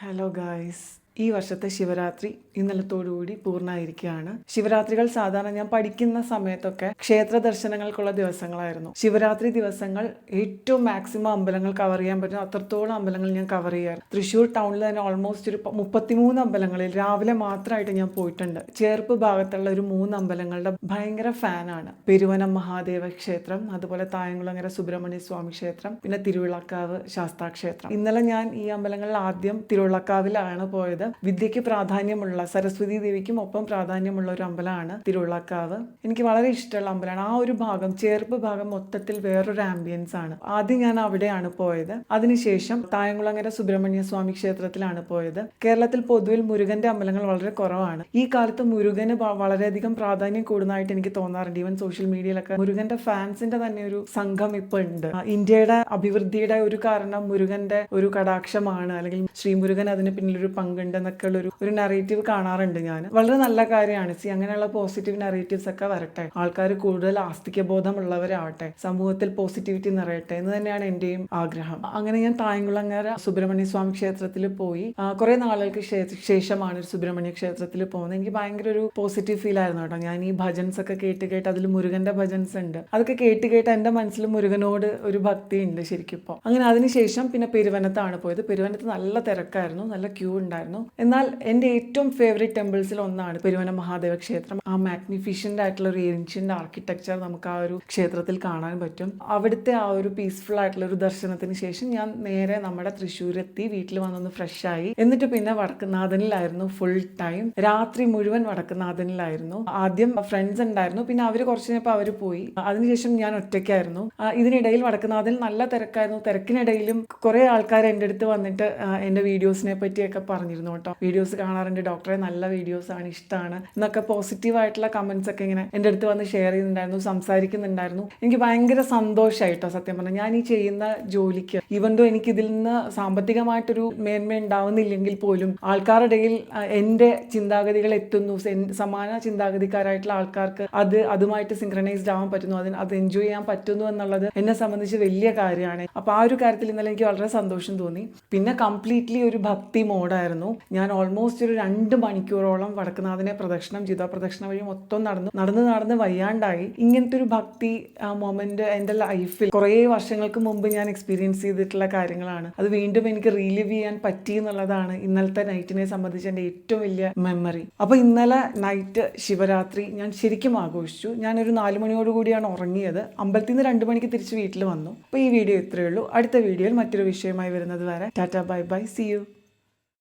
Hello guys ഈ വർഷത്തെ ശിവരാത്രി ഇന്നലത്തോടുകൂടി പൂർണമായിരിക്കുകയാണ്. ശിവരാത്രികൾ സാധാരണ ഞാൻ പഠിക്കുന്ന സമയത്തൊക്കെ ക്ഷേത്ര ദർശനങ്ങൾക്കുള്ള ദിവസങ്ങളായിരുന്നു. ശിവരാത്രി ദിവസങ്ങൾ ഏറ്റവും മാക്സിമം അമ്പലങ്ങൾ കവർ ചെയ്യാൻ പറ്റും അത്രത്തോളം അമ്പലങ്ങൾ ഞാൻ കവർ ചെയ്യാറ് തൃശ്ശൂർ ടൗണിൽ തന്നെ ഓൾമോസ്റ്റ് ഒരു മുപ്പത്തിമൂന്ന് അമ്പലങ്ങളിൽ രാവിലെ മാത്രമായിട്ട് ഞാൻ പോയിട്ടുണ്ട്. ചേർപ്പ് ഭാഗത്തുള്ള ഒരു മൂന്ന് അമ്പലങ്ങളുടെ ഭയങ്കര ഫാനാണ് പെരുവനം മഹാദേവ ക്ഷേത്രം അതുപോലെ തായങ്കുളങ്ങര സുബ്രഹ്മണ്യ സ്വാമി ക്ഷേത്രം പിന്നെ തിരുവിളക്കാവ് ശാസ്താ ക്ഷേത്രം ഇന്നലെ ഞാൻ ഈ അമ്പലങ്ങളിൽ ആദ്യം തിരുവിളക്കാവിലാണ് പോയത്. വിദ്യയ്ക്ക് പ്രാധാന്യമുള്ള സരസ്വതി ദേവിക്കും ഒപ്പം പ്രാധാന്യമുള്ള ഒരു അമ്പലമാണ് തിരുവിളക്കാവ്. എനിക്ക് വളരെ ഇഷ്ടമുള്ള അമ്പലമാണ്. ആ ഒരു ഭാഗം ചേർപ്പ് ഭാഗം മൊത്തത്തിൽ വേറൊരു ആംബിയൻസ് ആണ്. ആദ്യം ഞാൻ അവിടെയാണ് പോയത്. അതിനുശേഷം തായംകുളങ്ങര സുബ്രഹ്മണ്യ സ്വാമി ക്ഷേത്രത്തിലാണ് പോയത്. കേരളത്തിൽ പൊതുവിൽ മുരുകന്റെ അമ്പലങ്ങൾ വളരെ കുറവാണ്. ഈ കാലത്ത് മുരുകന് വളരെയധികം പ്രാധാന്യം കൂടുന്നതായിട്ട് എനിക്ക് തോന്നാറുണ്ട്. ഈവൻ സോഷ്യൽ മീഡിയയിലൊക്കെ മുരുകന്റെ ഫാൻസിന്റെ തന്നെ ഒരു സംഘം ഇപ്പൊ ഉണ്ട് ഇന്ത്യയുടെ അഭിവൃദ്ധിയുടെ ഒരു കാരണം മുരുകന്റെ ഒരു കടാക്ഷമാണ്. അല്ലെങ്കിൽ ശ്രീ മുരുകൻ അതിന് പിന്നിലൊരു പങ്കുണ്ട്. എന്നൊക്കെ ഉള്ള ഒരു ഒരു നറേറ്റീവ് കാണാറുണ്ട് ഞാൻ വളരെ നല്ല കാര്യമാണ്. സി അങ്ങനെയുള്ള പോസിറ്റീവ് നറേറ്റീവ്സ് ഒക്കെ വരട്ടെ. ആൾക്കാർ കൂടുതൽ ആസ്തിക ബോധമുള്ളവരാവട്ടെ സമൂഹത്തിൽ പോസിറ്റിവിറ്റി നിറയട്ടെ എന്ന് തന്നെയാണ് എന്റെയും ആഗ്രഹം. അങ്ങനെ ഞാൻ തായങ്കുളങ്ങര സുബ്രഹ്മണ്യ സ്വാമി ക്ഷേത്രത്തിൽ പോയി. കുറെ നാളുകൾക്ക് ശേഷമാണ് ഒരു സുബ്രഹ്മണ്യ ക്ഷേത്രത്തിൽ പോകുന്നത്. എനിക്ക് ഭയങ്കര ഒരു പോസിറ്റീവ് ഫീൽ ആയിരുന്നു കേട്ടോ. ഞാൻ ഈ ഭജൻസ് ഒക്കെ കേട്ട് കേട്ട് അതിൽ മുരുകന്റെ ഭജൻസ് ഉണ്ട്. അതൊക്കെ കേട്ട് കേട്ട് എന്റെ മനസ്സിൽ മുരുകനോട് ഒരു ഭക്തി ഉണ്ട് ശരിക്കും ഇപ്പോൾ അങ്ങനെ അതിനുശേഷം പിന്നെ പെരുവനത്താണ് പോയത്. പെരുവനത്ത് നല്ല തിരക്കായിരുന്നു. നല്ല ക്യൂ ഉണ്ടായിരുന്നു. എന്നാൽ എന്റെ ഏറ്റവും ഫേവറേറ്റ് ടെമ്പിൾസിൽ ഒന്നാണ് പെരുവന മഹാദേവ ക്ഷേത്രം. ആ മാഗ്നിഫിഷ്യന്റ് ആയിട്ടുള്ള ഒരു ഏൻഷ്യന്റ് ആർക്കിടെക്ചർ നമുക്ക് ആ ഒരു ക്ഷേത്രത്തിൽ കാണാൻ പറ്റും. അവിടുത്തെ ആ ഒരു പീസ്ഫുൾ ആയിട്ടുള്ള ഒരു ദർശനത്തിന് ശേഷം ഞാൻ നേരെ നമ്മുടെ തൃശ്ശൂരെത്തി വീട്ടിൽ വന്നൊന്ന് ഫ്രഷ് ആയി. എന്നിട്ട് പിന്നെ വടക്കുന്നാഥനിലായിരുന്നു ഫുൾ ടൈം രാത്രി മുഴുവൻ വടക്കുന്നാഥനിലായിരുന്നു. ആദ്യം ഫ്രണ്ട്സ് ഉണ്ടായിരുന്നു. പിന്നെ അവർ കുറച്ച് കഴിഞ്ഞപ്പോൾ അവർ പോയി. അതിനുശേഷം ഞാൻ ഒറ്റയ്ക്കായിരുന്നു. ഇതിനിടയിൽ വടക്കുന്നാഥനിൽ നല്ല തിരക്കായിരുന്നു. തിരക്കിനിടയിലും കുറേ ആൾക്കാർ എന്റെ അടുത്ത് വന്നിട്ട് എന്റെ വീഡിയോസിനെ പറ്റിയൊക്കെ പറഞ്ഞിരുന്നു. കേട്ടോ. വീഡിയോസ് കാണാറുണ്ട്. ഡോക്ടറെ നല്ല വീഡിയോസ് ആണ് ഇഷ്ടമാണ് എന്നൊക്കെ പോസിറ്റീവ് ആയിട്ടുള്ള കമന്റ്സ് ഒക്കെ ഇങ്ങനെ എന്റെ അടുത്ത് വന്ന് ഷെയർ ചെയ്യുന്നുണ്ടായിരുന്നു സംസാരിക്കുന്നുണ്ടായിരുന്നു. എനിക്ക് ഭയങ്കര സന്തോഷമായിട്ടോ സത്യം പറഞ്ഞാൽ. ഞാൻ ഈ ചെയ്യുന്ന ജോലിക്ക് ഈവൻ എനിക്ക് ഇതിൽ നിന്ന് സാമ്പത്തികമായിട്ടൊരു മേന്മ ഉണ്ടാവുന്നില്ലെങ്കിൽ പോലും ആൾക്കാരുടെ ഇടയിൽ എന്റെ ചിന്താഗതികൾ എത്തുന്നു. സമാന ചിന്താഗതിക്കാരായിട്ടുള്ള ആൾക്കാർക്ക് അത് അതുമായിട്ട് സിങ്ക്രണൈസ്ഡ് ആവാൻ പറ്റുന്നു. അതിന് അത് എൻജോയ് ചെയ്യാൻ പറ്റുന്നു എന്നുള്ളത് എന്നെ സംബന്ധിച്ച് വലിയ കാര്യമാണ്. അപ്പോൾ ആ ഒരു കാര്യത്തിൽ ഇന്നലെ എനിക്ക് വളരെ സന്തോഷം തോന്നി. പിന്നെ കംപ്ലീറ്റ്ലി ഒരു ഭക്തി മോഡായിരുന്നു ഞാൻ ഓൾമോസ്റ്റ് ഒരു രണ്ട് മണിക്കൂറോളം വടക്കുന്നാഥിനെ പ്രദക്ഷിണം ചെയ്തു. ആ പ്രദക്ഷിണം വഴി മൊത്തം നടന്നു. നടന്ന് നടന്ന് വയ്യാണ്ടായി. ഇങ്ങനത്തെ ഒരു ഭക്തി മൊമെന്റ് എന്റെ ലൈഫിൽ കുറേ വർഷങ്ങൾക്ക് മുമ്പ് ഞാൻ എക്സ്പീരിയൻസ് ചെയ്തിട്ടുള്ള കാര്യങ്ങളാണ്. അത് വീണ്ടും എനിക്ക് റീലിവ് ചെയ്യാൻ പറ്റി എന്നുള്ളതാണ് ഇന്നലത്തെ നൈറ്റിനെ സംബന്ധിച്ച് എന്റെ ഏറ്റവും വലിയ മെമ്മറി അപ്പോൾ ഇന്നലെ നൈറ്റ് ശിവരാത്രി ഞാൻ ശരിക്കും ആഘോഷിച്ചു. ഞാനൊരു നാല് മണിയോട് കൂടിയാണ് ഉറങ്ങിയത്. അമ്പലത്തിൽ നിന്ന് രണ്ട് മണിക്ക് തിരിച്ച് വീട്ടിൽ വന്നു. അപ്പോൾ ഈ വീഡിയോ ഇത്രയേ ഉള്ളൂ. അടുത്ത വീഡിയോയിൽ മറ്റൊരു വിഷയമായി വരുന്നത് വരെ. Tata bye bye see U